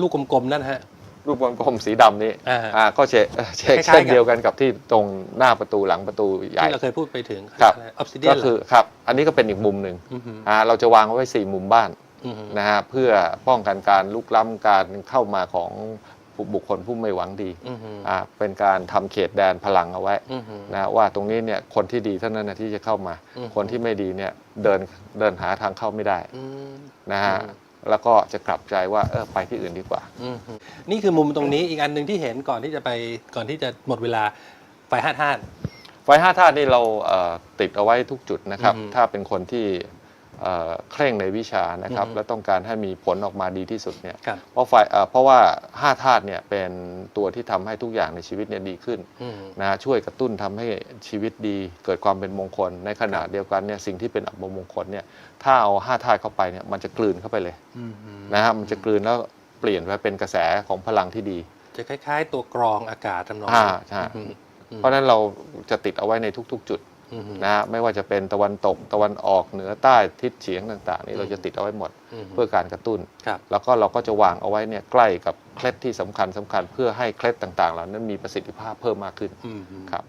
ลูกกลมๆนั่นฮะรูปวงกลมสีดำนี้อ่า อ่าก็เช็คเช็คคล้ายๆเช่นกันเดียวกันกับที่ตรงหน้าประตูหลังประตูใหญ่ ที่เราเคยพูดไปถึงครับ ออฟซิเดียก็นคือครับ อันนี้ก็เป็นอีกมุมหนึ่งมฮึอ่าเราจะวางไว้สี่มุมบ้านอือฮึนะฮะเพื่อป้องกันการลุกล้ำการเข้ามาของบุคคลผู้ไม่หวังดีอือฮึอ่าเป็นการทำเขตแดนพลังเอาไว้อือฮึนะว่าตรงนี้เนี่ยคนที่ดีเท่านั้นนะที่จะเข้ามาอืมคนที่ไม่ดีเนี่ยเดินเดินหาทางเข้าไม่ได้อืมนะฮะอืม แล้วก็จะกลับใจว่าเออไปที่อื่นดีกว่าอือฮึนี่คือมุมตรงนี้อีกอันหนึ่งที่เห็นก่อนที่จะไปก่อนที่จะหมดเวลาไฟห้าท่านไฟห้าธาตุนี่เราเอ่อติดเอาไว้ทุกจุดนะครับอืมถ้าเป็นคนที่ เอ่อเคร่งในวิชานะครับอืมและต้องการให้มีผลออกมาดีที่สุดเนี่ยครับเพราะไฟเอ่อเพราะว่าห้าธาตุเนี่ยเป็นตัวที่ทำให้ทุกอย่างในชีวิตเนี่ยดีขึ้นอืมนะฮะช่วยกระตุ้นทำให้ชีวิตดีเกิดความเป็นมงคล ในขณะเดียวกันเนี่ยสิ่งที่เป็นอัปมงคลเนี่ยถ้าเอาห้าธาตุเข้าไปเนี่ยมันจะกลืนเข้าไปเลยอืมฮึนะฮะมันจะกลืนแล้วเปลี่ยนไปเป็นกระแสของพลังที่ดี จะคล้าย ๆ ตัวกรองอากาศทำนองอ่านั้นใช่อืมอืมเพราะฉะนั้นเราจะติดเอาไว้ในทุก ๆ จุดอืมฮึ นะฮะไม่ว่าจะเป็นตะวันตกตะวันออกเหนือใต้ทิศเฉียงต่างๆ นี่เราจะติดเอาไว้หมดอืมฮึเพื่อการกระตุ้นครับแล้วก็เราก็จะวางเอาไว้เนี่ยใกล้กับเคล็ดที่สำคัญสำคัญเพื่อให้เคล็ดต่างๆเหล่านั้นมีประสิทธิภาพเพิ่มมากขึ้นอืมฮึครับ